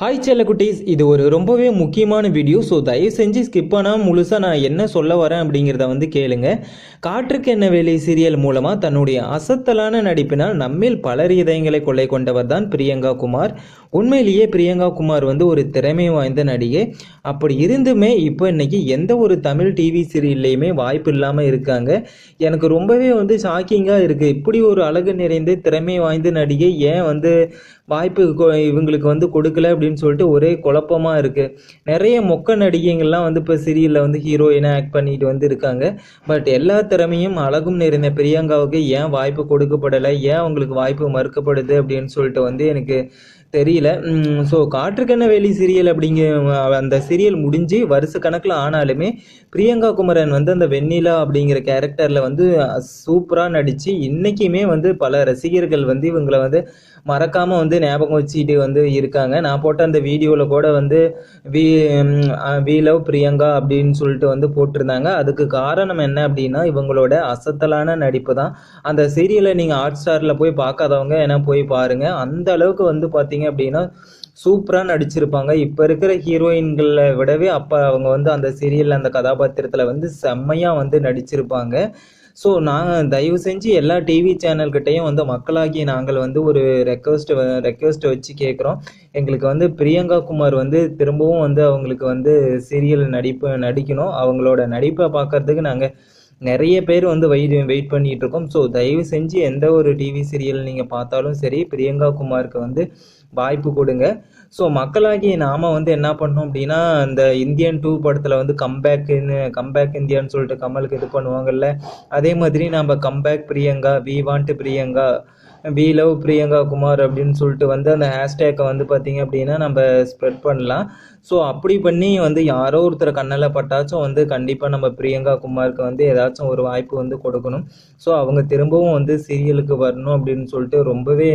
Hi செல்லக்குட்டீஸ் இது ஒரு ரொம்பவே முக்கியமான வீடியோ ஸோ தயவு செஞ்சு ஸ்கிப் பண்ணால் முழுசாக நான் என்ன சொல்ல வரேன் அப்படிங்கிறத வந்து கேளுங்க. காற்றுக்கு என்ன வேலை சீரியல் மூலமாக தன்னுடைய அசத்தலான நடிப்பினால் நம்மில் பலர் இதயங்களை கொள்ளை கொண்டவர் தான் பிரியங்கா குமார். உண்மையிலேயே பிரியங்கா குமார் வந்து ஒரு திறமை வாய்ந்த நடிகை. அப்படி இருந்துமே இப்போ இன்னைக்கு எந்த ஒரு தமிழ் டிவி சீரியல்லையுமே வாய்ப்பு இல்லாமல் இருக்காங்க. எனக்கு ரொம்பவே வந்து ஷாக்கிங்காக இருக்குது இப்படி ஒரு அழகு நிறைந்த திறமை வாய்ந்த நடிகை ஏன் வந்து வாய்ப்பு கொ- இவங்களுக்கு வந்து கொடுக்கல அப்படின்னு சொல்லிட்டு ஒரே குழப்பமாக இருக்குது நிறைய மொக்க நடிகைங்கள்லாம் வந்து இப்போ சீரியலில் வந்து ஹீரோயினாக ஆக்ட் பண்ணிட்டு வந்து இருக்காங்க. பட் எல்லா திறமையும் அழகும் நிறைந்த பிரியங்காவுக்கு ஏன் வாய்ப்பு கொடுக்கப்படலை? ஏன் அவங்களுக்கு வாய்ப்பு மறுக்கப்படுது அப்படின்னு சொல்லிட்டு வந்து எனக்கு தெரியல. ஸோ காற்றுக்கென்ன வேலி சீரியல் அப்படிங்கிற அந்த சீரியல் முடிஞ்சு வருஷ கணக்கில் ஆனாலுமே பிரியங்கா குமரன் வந்து அந்த வெண்ணிலா அப்படிங்கிற கேரக்டரில் வந்து சூப்பராக நடித்து இன்றைக்குமே வந்து பல ரசிகர்கள் வந்து இவங்களை வந்து மறக்காமல் வந்து ஞாபகம் வச்சுக்கிட்டு வந்து இருக்காங்க. நான் போட்ட அந்த வீடியோவில் கூட வந்து வி வி லவ் பிரியங்கா அப்படின்னு சொல்லிட்டு வந்து போட்டிருந்தாங்க. அதுக்கு காரணம் என்ன அப்படின்னா இவங்களோட அசத்தலான நடிப்பு தான். அந்த சீரியலை நீங்கள் ஹாட் ஸ்டாரில் போய் பார்க்காதவங்க ஏன்னா போய் பாருங்கள் அந்த அளவுக்கு வந்து பார்த்தீங்க அப்படின்னா சூப்பராக நடிச்சிருப்பாங்க. இப்போ இருக்கிற ஹீரோயின்களை விடவே அப்போ அவங்க வந்து அந்த சீரியலில் அந்த கதாபாத்திரத்தில் வந்து செம்மையாக வந்து நடிச்சிருப்பாங்க. ஸோ நாங்கள் தயவு செஞ்சு எல்லா டிவி சேனல்கிட்டையும் வந்து மக்களாகிய நாங்கள் வந்து ஒரு ரெக்வஸ்ட் ரெக்வஸ்ட் வச்சு கேட்குறோம் எங்களுக்கு வந்து பிரியங்கா குமார் வந்து திரும்பவும் வந்து அவங்களுக்கு வந்து சீரியல் நடிப்பு நடிக்கணும். அவங்களோட நடிப்பை பார்க்கறதுக்கு நாங்கள் நிறைய பேர் வந்து வெயிட் வெயிட் பண்ணிட்டு இருக்கோம் ஸோ தயவு செஞ்சு எந்த ஒரு டிவி சீரியல் நீங்கள் பார்த்தாலும் சரி பிரியங்கா குமாருக்கு வந்து வாய்ப்பு கொடுங்க. ஸோ மக்களாகிய நாம வந்து என்ன பண்ணோம் அப்படின்னா இந்த இந்தியன் டூ படத்தில் வந்து கம்பேக்குன்னு கம்பேக் இந்தியான்னு சொல்லிட்டு கமலுக்கு இது பண்ணுவாங்கல்ல அதே மாதிரி நம்ம comeback Priyanka we want Priyanka we love Priyanka Kumar அப்படின்னு சொல்லிட்டு வந்து அந்த ஹேஷ்டேக்கை வந்து பார்த்தீங்க அப்படின்னா நம்ம ஸ்ப்ரெட் பண்ணலாம். ஸோ அப்படி பண்ணி வந்து யாரோ ஒருத்தர் கண்ணில் பட்டாச்சும் வந்து கண்டிப்பாக நம்ம பிரியங்கா குமாருக்கு வந்து ஏதாச்சும் ஒரு வாய்ப்பு வந்து கொடுக்கணும். ஸோ அவங்க திரும்பவும் வந்து சீரியலுக்கு வரணும் அப்படின்னு சொல்லிட்டு ரொம்பவே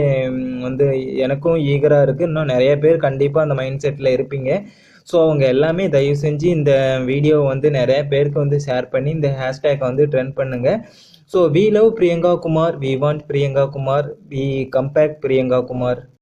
வந்து எனக்கும் ஈகராக இருக்குது இன்னும் நிறைய பேர் கண்டிப்பாக அந்த மைண்ட் செட்டில் இருப்பீங்க. ஸோ அவங்க எல்லாமே தயவு செஞ்சு இந்த வீடியோவை வந்து நிறைய பேருக்கு வந்து ஷேர் பண்ணி இந்த ஹேஷ்டேக்கை வந்து ட்ரெண்ட் பண்ணுங்கள் so we love Priyanka Kumar we want Priyanka Kumar we comebacked Priyanka Kumar